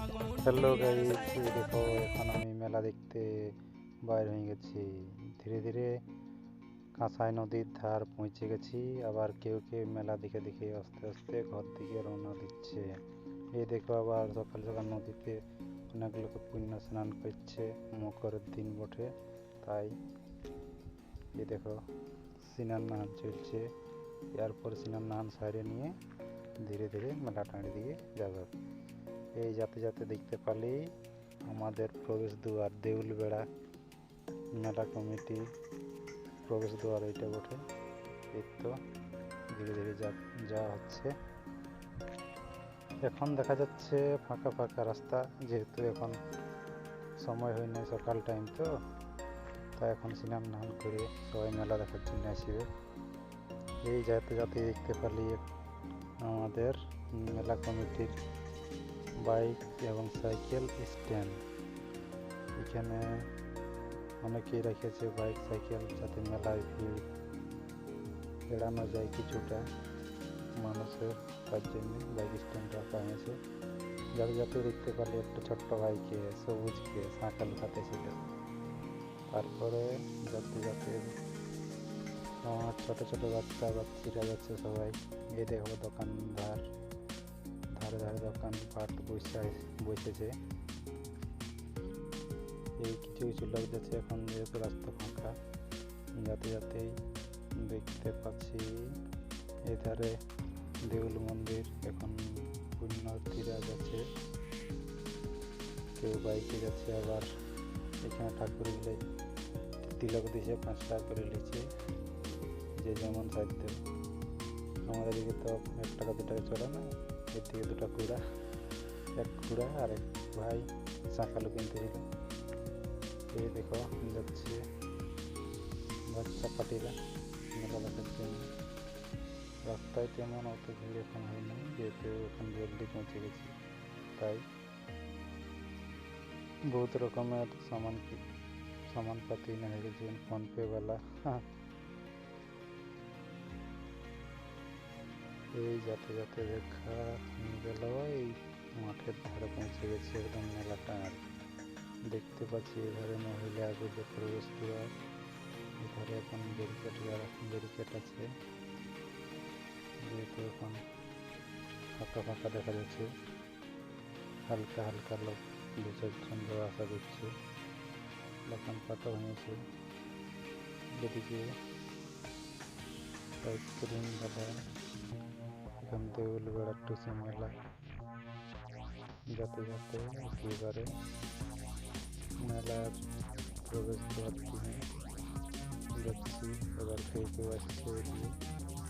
Hello guys দেখো, এখন আমি মেলা দেখতে বাইর হয়ে গেছি। ধীরে ধীরে কাঁসাই নদীর ধার পৌঁছে গেছি। আবার কেউ কেউ মেলা দেখে দেখে আস্তে আস্তে ঘর দিকে রওনা দিচ্ছে। এই দেখো আবার সকাল সকাল নদীতে অনেক লোক পুণ্য স্নান করছে, মকরের দিন বটে। তাই এই দেখো সিনার নাহান চলছে। এরপর সিনার নাহান সাইডে নিয়ে ধীরে ধীরে মেলা টাঁড়ি দিকে যাবে। এই যাতে যাতে দেখতে পারলেই আমাদের প্রবেশ দুয়ার দেউল বেড়া মেলা কমিটি প্রবেশ দুয়ার এইটা বটে। এই তো ধীরে ধীরে যা যাওয়া হচ্ছে। এখন দেখা যাচ্ছে ফাঁকা ফাঁকা রাস্তা, যেহেতু এখন সময় হয় না সকাল টাইম তো, তাই এখন সিনেমা নাম করে সবাই মেলা দেখার জন্য আসবে। এই যাতে যাতে দেখতে পারলি আমাদের মেলা কমিটির বাইক এবং সাইকেল স্ট্যান্ড। এখানে অনেকেই রেখেছে বাইক, সাইকেল, যাতে মেলায় ভিড় এড়ানো যায় কিছুটা মানুষের তার জন্য বাইক স্ট্যান্ড রাখা হয়েছে যাতে যাতে দেখতে পারলে একটা ছোট্ট ভাইকে সবুজকে লুকাতে ছিল তারপরে যাতে যাতে আমার ছোটো ছোটো বাচ্চা বাচ্চিরা যাচ্ছে সবাই, এই দেখো দোকানদার। ধারে ধারে দোকান পাট বসে বসেছে, এই কিছু কিছু লোক যাচ্ছে এখন যেহেতু রাস্তা ফাঁকা, যাতে যাতেই দেখতে পাচ্ছি এধারে দেউল মন্দির, এখন পুণ্যতীরা যাচ্ছে, কেউ বাইকে যাচ্ছে, আবার এখানে ঠাকুর তিলক দিছে পাঁচ টাকা করে লিছে যে যেমন সাধ্য আমাদের এদিকে তো এক টাকা দু টাকা চলে না? এর থেকে দুটো কুড়া এক কুড়া আর এক ভাই শাঁকালু কিনতে ছিল এই দেখো যাচ্ছে বাচ্চা পাটিরা মেলা দেখার জন্য রাস্তায় তেমন অত ভিড় এখন হয়নি যেহেতু এখন জলদি পৌঁছে গেছি তাই বহুত রকমের সামান সামানপাতি না হয়ে গেছে ফোনপেওয়ালা এই যাতে যাতে দেখা গেল, এই মাঠের ধারে পৌঁছে গেছে একদম মেলাটা দেখতে পাচ্ছি এধারে মহিলা আগে প্রবেশ দুয়ার, এধারে এখন ব্যারিকেড ব্যারিকেড আছে। যেহেতু এখন ফাঁকা ফাঁকা দেখা যাচ্ছে, হালকা হালকা লোক দু চারজন যাওয়া আসা করছে। দোকান পাতা ভেঙেছে যেদিকে আইসক্রিম বাজার এখান বেড়ার টুসি মেলা যাতে যাতে একেবারে মেলার প্রবেশ দ্বার দিয়ে যাচ্ছি। এবার কেউ কেউ আসছে এদিকে,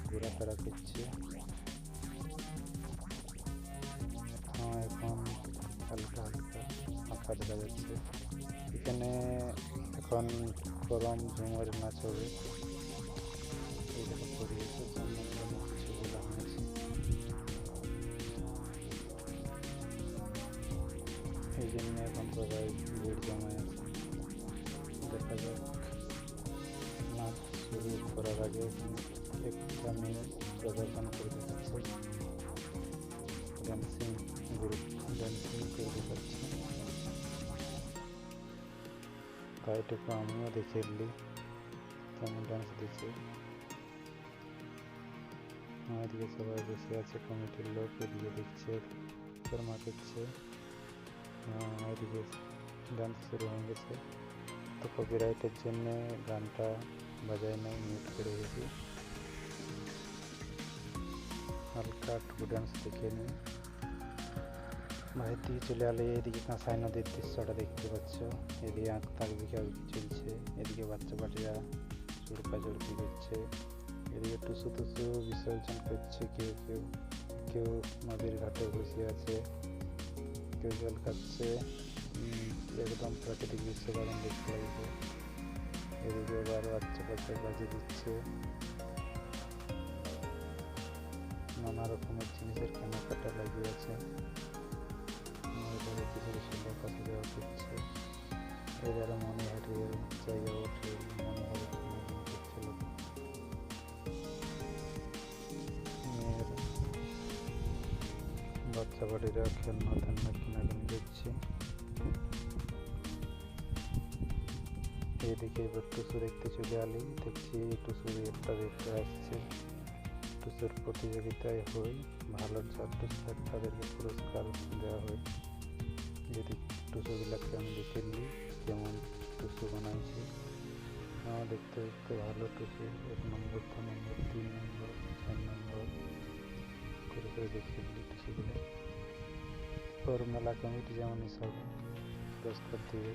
ঘোরাফেরা করছে। হ্যাঁ এখন হালকা হালকা ফাঁকা দেখা যাচ্ছে। এখানে এখন গরম ঝুমার নাচ হবে দেখা যাক নাচ শুরু করার আগে একটা মেয়ে প্রদর্শন করে দেখাচ্ছে ড্যান্সিং গ্রুপ ড্যান্সিং করে দেখাচ্ছে তাই এটুকু আমিও দেখে এলি কেমন ডান্স দিচ্ছে এদিকে সবাই বসে আছে কমিটির লোক এদিকে দেখছে শর্মা করছে এদিকে ডান্স শুরু হয়ে গেছে তো কপিরাইটের জন্য গানটা বাজায় নাই মিউট করে গেছি হালকা টুকু ডান্স দেখে নিই বাইরের দিকে চলে আলে এদিকে কাঁসাই নদীর দৃশ্যটা দেখতে পাচ্ছ। এদিকে আঁক তাক চলছে, এদিকে বাচ্চা পাটিরা চুড়কা চুড়কি করছে। এদিকে টুসু টুসু বিসর্জন করছে কেউ কেউ কেউ নদীর ঘাটে বসে আছে, কেউ জল খাচ্ছে। একদম প্রাকৃতিক দৃশ্য দারুণ দেখতে লাগছে। এদিকে এবার বাচ্চা বাচ্চা বাজি দিচ্ছে। নানা রকমের জিনিসের কেনাকাটা লাগিয়েছে এবারে কিছু কিছু আসে যাওয়া করছে। এবারে মনে হারিয়ে জায়গা ওঠে মনে করছে বাচ্চা বাড়িরা খেলনা টেলনা কিনা কিনে এদিকে এবার টুসুর দেখতে চলে আলি দেখছি টুসুর একটা রেটটা আসছে। টুসুর প্রতিযোগিতায় হই, ভালো ছাত্র ছাত্রীদেরকে পুরস্কার দেওয়া হয় যদি টুসুগুলোকে আমি দেখে নিই, কেমন টুসু বানাইছি। আমার দেখতে দেখতে ভালো টুসু, এক নম্বর, দু নম্বর, তিন নম্বর, চার নম্বর। করে করে দেখে নিই টুসুগুলো ওর মেলা কমিটি যেমন সব পুরস্কার দিবে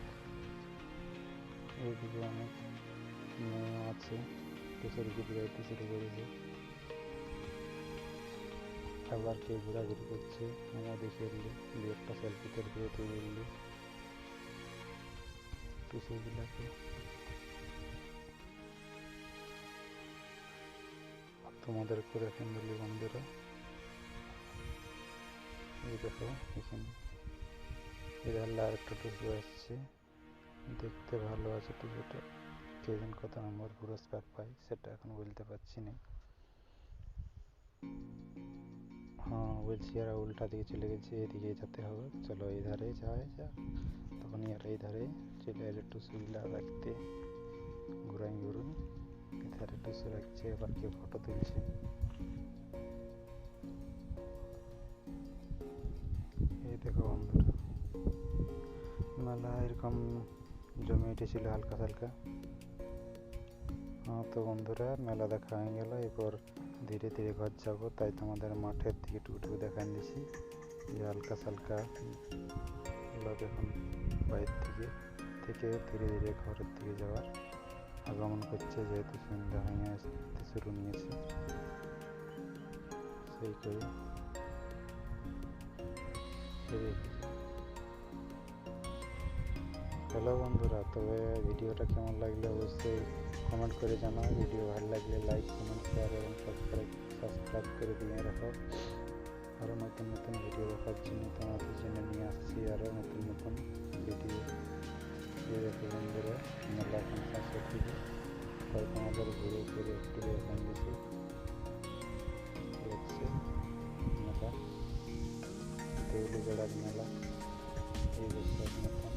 এইদিকে অনেক মেয়ে আছে টুসুর গীত গাইতে শুরু করেছে আবার কেউ ঘোরাঘুরি করছে আমার দেখে এলি, দু একটা সেলফি টেলফিও তুলে দিলি। টুসুগুলাকে তোমাদের করে ফ্যামিলি বন্ধুরা, এই দেখো, এখানে এধারে আর একটা টুসু আসছে দেখতে ভালো আছে টুসুটা কে যেন কত নম্বর পুরস্কার পায়, সেটা এখন বলতে পারছি না। হ্যাঁ বলছি এরা উল্টা দিকে চলে গেছে, এদিকে যেতে হবে। চলো এই ধারে যাওয়া যাক। তখন এরা এই ধারে চলে এলো টুসুগুলা রাখতে। ঘুরাই ঘুরুন। এই ধারে টুসু রাখছে, এবার কেউ ফটো তুলছে। মেলা এরকম জমে উঠেছিল হালকা হালকা। হ্যাঁ তো বন্ধুরা, মেলা দেখা হয়ে গেল। এরপর ধীরে ধীরে ঘর যাব, তাই তোমাদের মাঠের দিকে টুকটুকু দেখান দিছি যে হালকা সালকা লোক এখন বাইরের থেকে থেকে ধীরে ধীরে ঘরের দিকে যাওয়ার আগমন করছে, যেহেতু সন্ধ্যা হয়ে আসতে শুরু নিয়েছে। সেই করে। হ্যালো বন্ধুরা তবে ভিডিওটা কেমন লাগলে অবশ্যই কমেন্ট করে জানাও। ভিডিও ভালো লাগলে লাইক কমেন্ট শেয়ার এবং সাবস্ক্রাইব সাবস্ক্রাইব করে দিয়ে রাখো। আরও নতুন নতুন ভিডিও দেখার জন্য তোমাদের জন্য নিয়ে আসছি আরও নতুন নতুন ভিডিও এই দেখো বন্ধুরা মেলা এখন শেষের দিকে তাই তোমাদের ঘুরে ফিরে একটু দেখান দিছি হচ্ছে মেলা। দেউলি মেলা। এই বছর